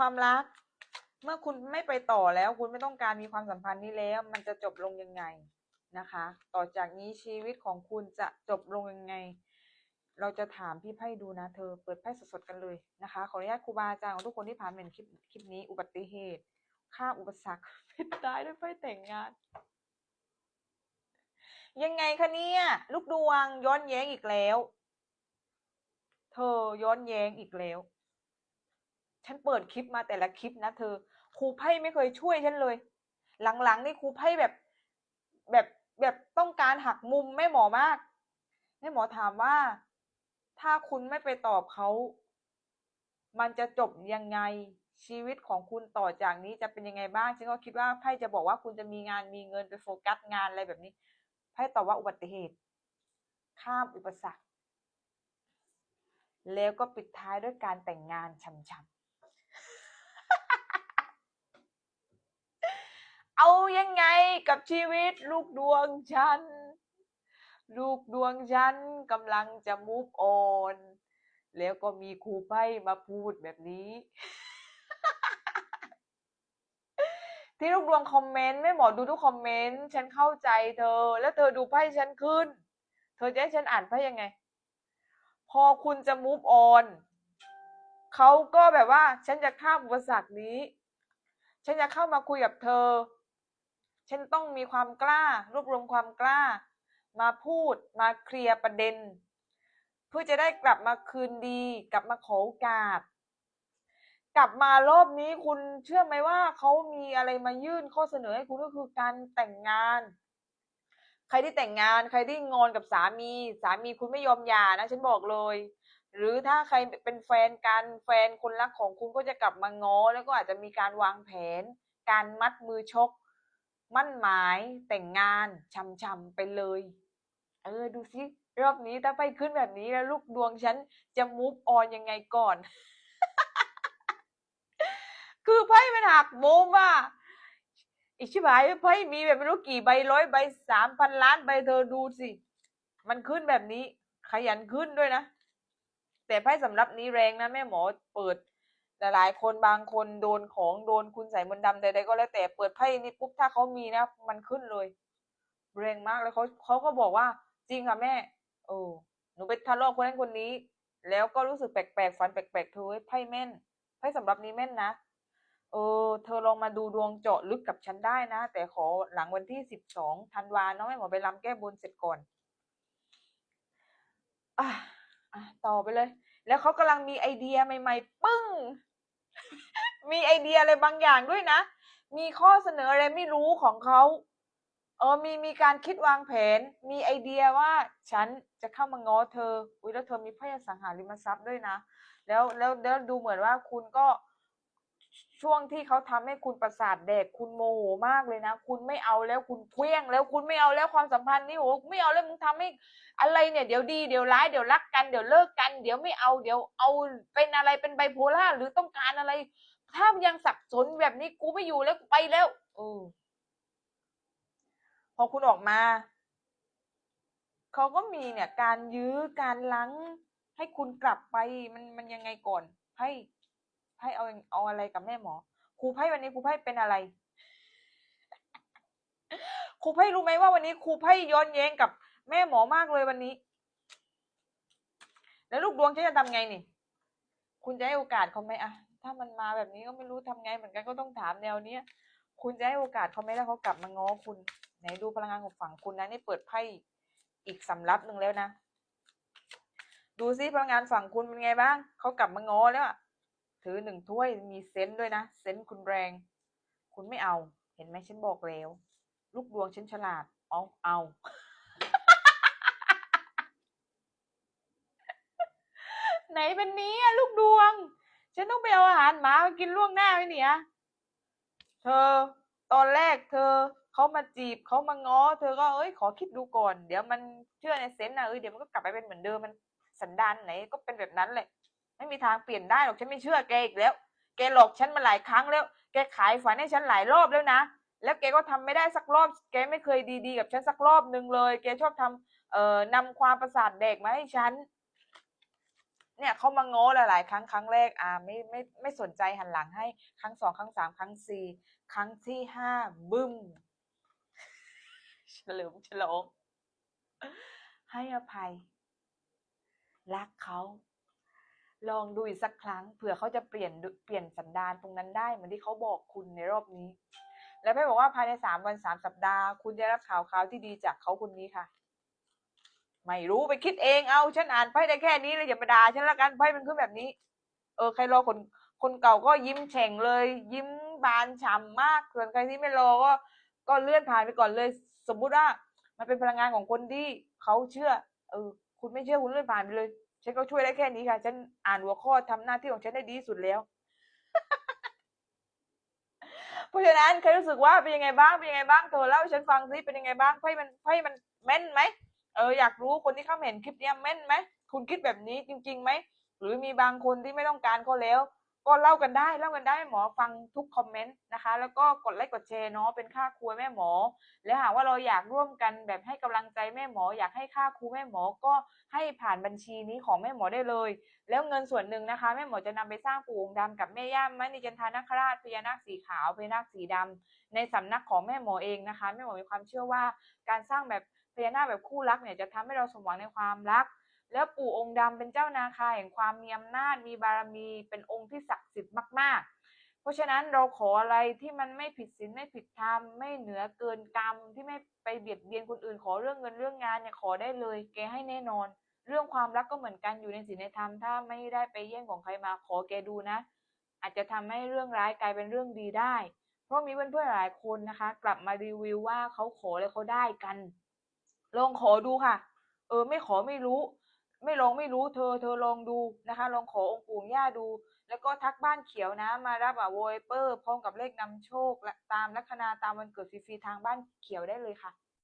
ความรัก เมื่อคุณไม่ไปต่อแล้ว คุณไม่ต้องการมีความสัมพันธ์นี้แล้ว มันจะจบลงยังไงนะคะ ต่อจากนี้ชีวิตของคุณจะจบลงยังไง เราจะถามพี่ไพ่ดูนะ เธอเปิดไพ่สดๆกันเลยนะคะ ขออนุญาตครูบาอาจารย์ของทุกคนที่ผ่านเห็นคลิปคลิปนี้อุบัติเหตุข้ามอุปสรรคเป็นตายด้วยไพ่แต่งงาน ยังไงคะเนี่ยลูกดวงย้อนแย้งอีกแล้ว เธอย้อนแย้งอีกแล้ว ฉันเปิดคลิปมาแต่ละคลิปนะเธอครูไพ่ไม่เคยช่วยฉันเลย หลังๆนี่ครูไพ่แบบแบบแบบต้องการหักมุมแม่หมอมากแม่หมอถามว่า ถ้าคุณไม่ไปตอบเขา มันจะจบยังไงชีวิตของคุณต่อจากนี้จะเป็นยังไงบ้างฉันก็คิดว่าไพ่จะบอกว่าคุณจะมีงานมีเงินไปโฟกัสงานอะไรแบบนี้ไพ่ตอบว่าอุบัติเหตุ ข้ามอุปสรรค แล้วก็ปิดท้ายด้วยการแต่งงานช่ำๆ เอายังไงกับชีวิตลูกดวงฉัน ลูกดวงฉันกำลังจะมูฟออนแล้วก็มีครูไพ่มาพูดแบบนี้ ที่ลูกดวงคอมเมนต์ไม่หมอดูทุกคอมเมนต์ฉันเข้าใจเธอ แล้วเธอดูไพ่ฉันขึ้น เธอจะให้ฉันอ่านไพ่ยังไง พอคุณจะ move on เขาก็แบบว่า ฉันจะข้ามอุปสรรคนี้ ฉันจะเข้ามาคุยกับเธอ ฉันต้องมีความกล้ารวบรวมความกล้า มาพูดมาเคลียร์ประเด็น เพื่อจะได้กลับมาคืนดี กลับมาขอโอกาส กลับมารอบนี้คุณเชื่อไหมว่าเขามีอะไรมายื่นข้อเสนอให้คุณก็คือการแต่งงาน ใครที่แต่งงานใครที่งอนกับสามี สามีคุณไม่ยอมหย่านะ ฉันบอกเลยหรือถ้าใครเป็นแฟนกันแฟนคนรักของคุณก็จะกลับมาง้อแล้วก็อาจจะมีการวางแผน การมัดมือชก มั่นหมายแต่งงานช่ำๆไปเลย เออดูสิรอบนี้ถ้าไปขึ้นแบบนี้แล้วลูกดวงฉันจะมูฟออนยังไงก่อน คือไพ่มันหักมุมอะอีชิบายไพ่มีแบบไม่รู้กี่ใบร้อยใบสามพันล้านใบเธอดูสิ มันขึ้นแบบนี้ ขยันขึ้นด้วยนะ แต่ไพ่สำรับนี้แรงนะแม่หมอเปิด หลายๆคนบางคนโดนของโดนคุณใส่มนต์ดำใดๆก็แล้วแต่เปิดไพ่นี้ปุ๊บถ้าเขามีนะมันขึ้นเลยแรงมากแล้วเขาเขาก็บอกว่า จริงค่ะแม่โอ้หนูไปทะเลาะคนนั้นคนนี้ แล้วก็รู้สึกแปลกๆฝันแปลกๆเธอไพ่แม่นไพ่สำรับนี้แม่นนะเออเธอลองมาดูดวงเจาะลึกกับฉันได้นะ แต่ขอหลังวันที่สิบสองธันวาเนาะแม่หมอไปรำแก้บนเสร็จก่อนอะอะต่อไปเลย แล้วเขากำลังมีไอเดียใหม่ ๆ ปึ้ง มีไอเดียอะไรบางอย่างด้วยนะ มีข้อเสนออะไรไม่รู้ของเขาเออมีมีการคิดวางแผน มีไอเดียว่าฉันจะเข้ามาง้อเธอ อุ้ยแล้วเธอมีไพ่อสังหาริมทรัพย์ด้วยนะ แล้วแล้วแล้วดูเหมือนว่าคุณก็ ช่วงที่เขาทำให้คุณประสาทแดกคุณโมโหมากเลยนะ คุณไม่เอาแล้วคุณเคว้งแล้วคุณไม่เอาแล้วความสัมพันธ์นี่โหไม่เอาแล้วมึงทำให้อะไรเนี่ยเดี๋ยวดีเดี๋ยวร้ายเดี๋ยวรักกันเดี๋ยวเลิกกัน เดี๋ยวไม่เอาเดี๋ยวเอาเป็นอะไรเป็นไบโพล่าหรือต้องการอะไร ถ้ายังสับสนแบบนี้กูไม่อยู่แล้วกูไปแล้วเออพอคุณออกมาเขาก็มีเนี่ยการยื้อการลังให้คุณกลับไปมันมันยังไงก่อนไพ่ ไพ่เอาเอาอะไรกับแม่หมอ ครูไพ่วันนี้ครูไพ่เป็นอะไร ครูไพ่รู้ไหมว่าวันนี้ครูไพ่ย้อนแย้งกับแม่หมอมากเลยวันนี้ แล้วลูกดวงฉันจะทำไงนี่ คุณจะให้โอกาสเขาไหมอะถ้ามันมาแบบนี้ก็ไม่รู้ทำไงเหมือนกันก็ต้องถามแนวเนี้ยคุณจะให้โอกาสเขาไหมถ้าเขากลับมาง้อคุณ ไหนดูพลังงานของฝั่งคุณนะนี่เปิดไพ่อีกสำรับหนึ่งแล้วนะ ดูซิพลังงานฝั่งคุณเป็นไงบ้างเขากลับมาง้อแล้วอะ ถือหนึ่งถ้วยมีเซนต์ด้วยนะ เซนต์คุณแรง คุณไม่เอา เห็นไหมฉันบอกแล้ว ลูกดวงฉันฉลาด เอาเอาไหนเป็นนี้ลูกดวง ฉันต้องไปเอาอาหารหมามากินล่วงหน้าไหมเนี่ยเธอ ตอนแรกเธอเขามาจีบเขามาง้อ เธอก็เอ้ยขอคิดดูก่อน เดี๋ยวมันเชื่อในเซนต์นะเอ้ยเดี๋ยวมันก็กลับไปเป็นเหมือนเดิมมันสันดานไหนก็เป็นแบบนั้นแหละ ไม่มีทางเปลี่ยนได้หรอกฉันไม่เชื่อแกอีกแล้ว แกหลอกฉันมาหลายครั้งแล้ว แกขายฝันให้ฉันหลายรอบแล้วนะ แล้วแกก็ทำไม่ได้สักรอบ แกไม่เคยดีๆกับฉันสักรอบหนึ่งเลย แกชอบทำเอ่อนำความประสาทเด็กมาให้ฉัน เนี่ยเขามาง้อหลายๆครั้งครั้งแรกอ่าไม่ไม่ไม่สนใจหันหลังให้ ครั้งสองครั้งสามครั้งสี่ครั้งที่ห้าบึ้มเฉลิมฉลองให้อภัย รักเขา ลองดูอีกสักครั้งเผื่อเขาจะเปลี่ยนเปลี่ยนสันดานตรงนั้นได้เหมือนที่เขาบอกคุณในรอบนี้ แล้วแม่บอกว่าภายในสามวันสามสัปดาห์ คุณจะรับข่าวข่าวที่ดีจากเขาคนนี้ค่ะ ไม่รู้ไปคิดเองเอาฉันอ่านไพ่ได้แค่นี้เลยอย่ามาด่าฉันละกันไพ่มันขึ้นแบบนี้ เออใครรอคนคนเก่าก็ยิ้มแฉ่งเลย ยิ้มบานฉ่ำมากส่วนใครที่ไม่รอก็ก็เลื่อนผ่านไปก่อนเลย สมมุติว่า มันเป็นพลังงานของคนที่เขาเชื่อ เออ คุณไม่เชื่อคุณเลื่อนผ่านไปเลย ฉันก็ช่วยได้แค่นี้ค่ะ ฉันอ่านหัวข้อทำหน้าที่ของฉันได้ดีที่สุดแล้ว เพราะฉะนั้นใครรู้สึกว่าเป็นยังไงบ้าง เป็นยังไงบ้างเธอเล่าให้ฉันฟังซิเป็นยังไงบ้างไพ่มันไพ่มันแม่นไหมเอออยากรู้คนที่เข้ามาเห็นคลิปเนี้ยแม่นไหมคุณคิดแบบนี้จริงๆไหมหรือมีบางคนที่ไม่ต้องการเขาแล้ว ก็เล่ากันได้เล่ากันได้หมอฟังทุกคอมเมนต์นะคะ แล้วก็กดไลค์กดแชร์เนาะเป็นค่าครัวแม่หมอ แล้วหากว่าเราอยากร่วมกันแบบให้กำลังใจแม่หมอ อยากให้ค่าครูแม่หมอก็ให้ผ่านบัญชีนี้ของแม่หมอได้เลย แล้วเงินส่วนหนึ่งนะคะ แม่หมอจะนำไปสร้างปู่องค์ดำกับแม่ย่ามนิจันทานคราชพญานาคสีขาวพญานาคสีดำในสำนักของแม่หมอเองนะคะแม่หมอมีความเชื่อว่าการสร้างแบบพญานาคแบบคู่รักเนี่ยจะทำให้เราสมหวังในความรัก แล้วปู่องค์ดำเป็นเจ้านาคาแห่งความมีอำนาจมีบารมีเป็นองค์ที่ศักดิ์สิทธิ์มาก ๆ เพราะฉะนั้นเราขออะไรที่มันไม่ผิดศีลไม่ผิดธรรมไม่เหนือเกินกรรมที่ไม่ไปเบียดเบียนคนอื่น ขอเรื่องเงินเรื่องงานเนี่ยขอได้เลยแกให้แน่นอน เรื่องความรักก็เหมือนกันอยู่ในศีลในธรรมถ้าไม่ได้ไปแย่งของใครมาขอแกดูนะ อาจจะทำให้เรื่องร้ายกลายเป็นเรื่องดีได้ เพราะมีเพื่อนๆหลายคนนะคะ กลับมารีวิวว่าเขาขอแล้วเขาได้กัน ลองขอดูค่ะ เออไม่ขอไม่รู้ ไม่ลองไม่รู้เธอเธอลองดูนะคะ ลองขอองค์ปู่องย่าดู แล้วก็ทักบ้านเขียวนะ มารับอะโวยเปอร์พร้อมกับเลขนำโชคและตามลัคนาตามวันเกิดฟรีๆทางบ้านเขียวได้เลยค่ะ